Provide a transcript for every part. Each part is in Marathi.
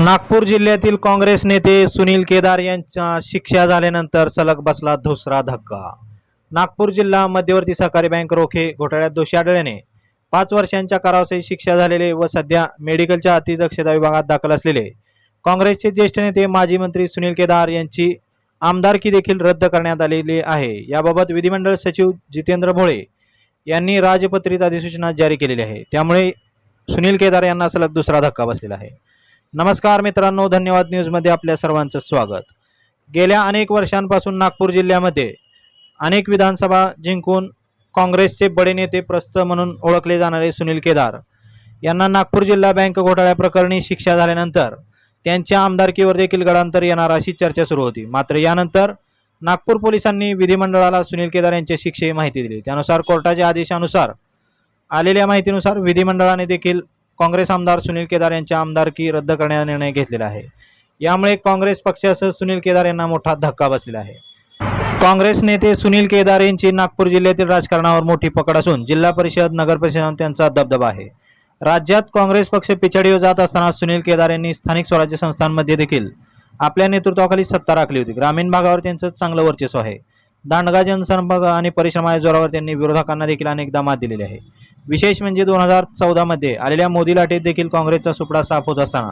नागपूर जिल्ह्यातील काँग्रेस नेते सुनील केदार यांच्या शिक्षा झाल्यानंतर सलग बसला दुसरा धक्का. नागपूर जिल्हा मध्यवर्ती सहकारी बँक रोखे घोटाळ्यात दोषी आढळल्याने पाच वर्षांच्या कारावासही शिक्षा झालेले व सध्या मेडिकलच्या अतिदक्षता विभागात दाखल असलेले काँग्रेसचे ज्येष्ठ नेते माजी मंत्री सुनील केदार यांची आमदारकी देखील रद्द करण्यात आलेली आहे. याबाबत विधिमंडळ सचिव जितेंद्र भोळे यांनी राजपत्रित अधिसूचना जारी केलेली आहे. त्यामुळे सुनील केदार यांना सलग दुसरा धक्का बसलेला आहे. नमस्कार मित्रांनो धन्यवाद न्यूजमध्ये आपल्या सर्वांचं स्वागत. गेल्या अनेक वर्षांपासून नागपूर जिल्ह्यामध्ये अनेक विधानसभा जिंकून काँग्रेसचे बडे नेते प्रस्त म्हणून ओळखले जाणारे सुनील केदार यांना नागपूर जिल्हा बँक घोटाळ्याप्रकरणी शिक्षा झाल्यानंतर त्यांच्या आमदारकीवर देखील गडांतर येणार अशी चर्चा सुरू होती. मात्र यानंतर नागपूर पोलिसांनी विधिमंडळाला सुनील केदार यांच्या शिक्षेची माहिती दिली. त्यानुसार कोर्टाच्या आदेशानुसार आलेल्या माहितीनुसार विधिमंडळाने देखील काँग्रेस आमदार सुनील केदार यांच्या आमदारकी रद्द करण्याचा निर्णय घेतलेला आहे. यामुळे काँग्रेस पक्षासह सुनील केदार यांना मोठा धक्का बसलेला आहे. काँग्रेस नेते सुनील केदार यांची नागपूर जिल्ह्यातील राजकारणावर मोठी पकड असून जिल्हा परिषद नगर परिषद त्यांचा दबदबा आहे. राज्यात काँग्रेस पक्ष पिछाडीवर जात असताना सुनील केदार यांनी स्थानिक स्वराज्य संस्थांमध्ये देखील आपल्या नेतृत्वाखाली सत्ता राखली होती. ग्रामीण भागावर त्यांचं चांगलं वर्चस्व आहे. दांडगा जनसंपर्क आणि परिश्रमाच्या जोरावर त्यांनी विरोधकांना देखील अनेकदा मात दिलेली आहे. विशेष म्हणजे दोन हजार चौदामध्ये आलेल्या मोदी लाटेत देखील काँग्रेसचा सुपडा साफ होत असताना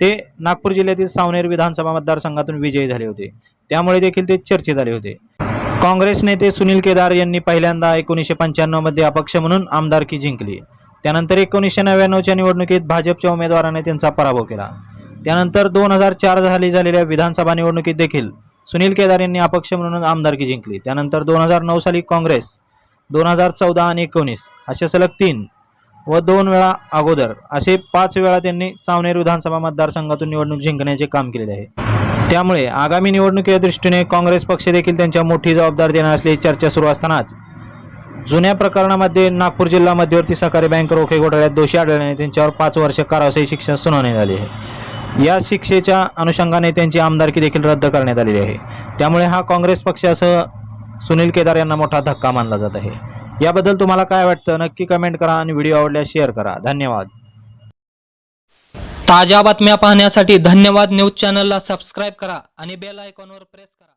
ते नागपूर जिल्ह्यातील सावनेर विधानसभा मतदारसंघातून विजयी झाले होते. त्यामुळे देखील ते चर्चेत आले होते. काँग्रेस नेते सुनील केदार यांनी पहिल्यांदा एकोणीसशे पंच्याण्णवमध्ये अपक्ष म्हणून आमदारकी जिंकली. त्यानंतर एकोणीसशे नव्याण्णवच्या निवडणुकीत भाजपच्या उमेदवाराने त्यांचा पराभव केला. त्यानंतर दोन हजार चार साली झालेल्या विधानसभा निवडणुकीत देखील सुनील केदार यांनी अपक्ष म्हणून आमदारकी जिंकली. त्यानंतर दोन हजार नऊ साली काँग्रेस दोन हजार चौदा आणि एकोणीस असे सलग तीन व दोन वेळा अगोदर असे पाच वेळा त्यांनी सावनेर विधानसभा मतदारसंघातून निवडणूक जिंकण्याचे काम केलेले आहे. त्यामुळे आगामी निवडणुकीच्या दृष्टीने काँग्रेस पक्ष देखील त्यांच्या मोठी जबाबदारी देणार असल्याची चर्चा सुरू असतानाच जुन्या प्रकरणामध्ये नागपूर जिल्हा मध्यवर्ती सहकारी बँक रोखे घोटाळ्यात दोषी आढळल्याने त्यांच्यावर पाच वर्ष कारावासाची शिक्षा सुनावण्यात आली आहे. या शिक्षेच्या अनुषंगाने त्यांची आमदारकी देखील रद्द करण्यात आलेली आहे. त्यामुळे हा काँग्रेस पक्षासह सुनील केदार यांना मोठा धक्का मानला जात आहे. याबद्दल तुम्हाला काय वाटतं? नक्की कमेंट करा आणि व्हिडिओ आवडल्यास शेअर करा. धन्यवाद. ताज्या बातम्या पाहण्यासाठी धन्यवाद न्यूज चॅनलला सबस्क्राईब करा आणि बेल आयकॉनवर प्रेस करा.